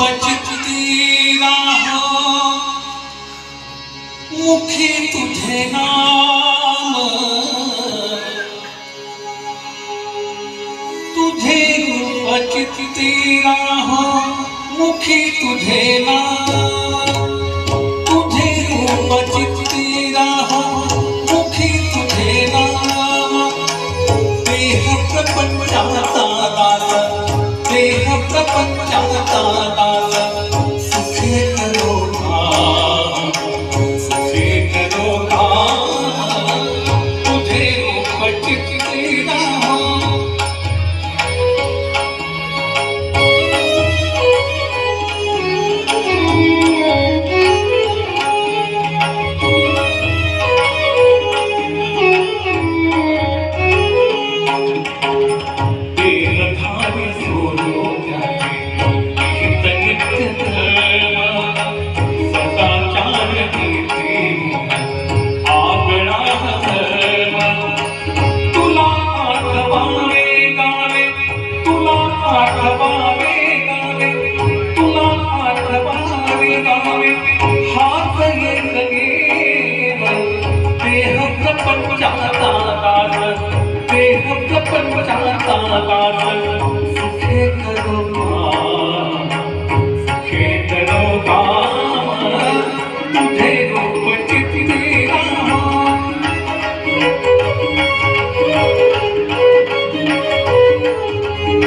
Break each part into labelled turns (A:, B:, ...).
A: बजती राहो। मुखी तुझे नाम। तुझे बजती राहो। मुखी तुझे नाम। तुझे बजती राहो। मुखी तुझे नाम। देह प्रपंचाता ta ta ta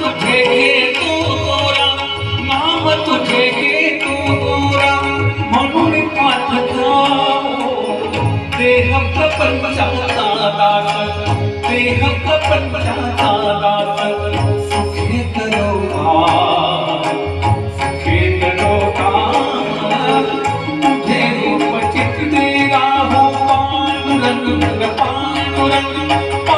A: तुझे हे तू गोरा, नाम तुझे हे तू गोरा, म्हणून पाठ देह पण जाता देह पण जाता सुखे करो सुखे करो तुझे रूप चित पान पान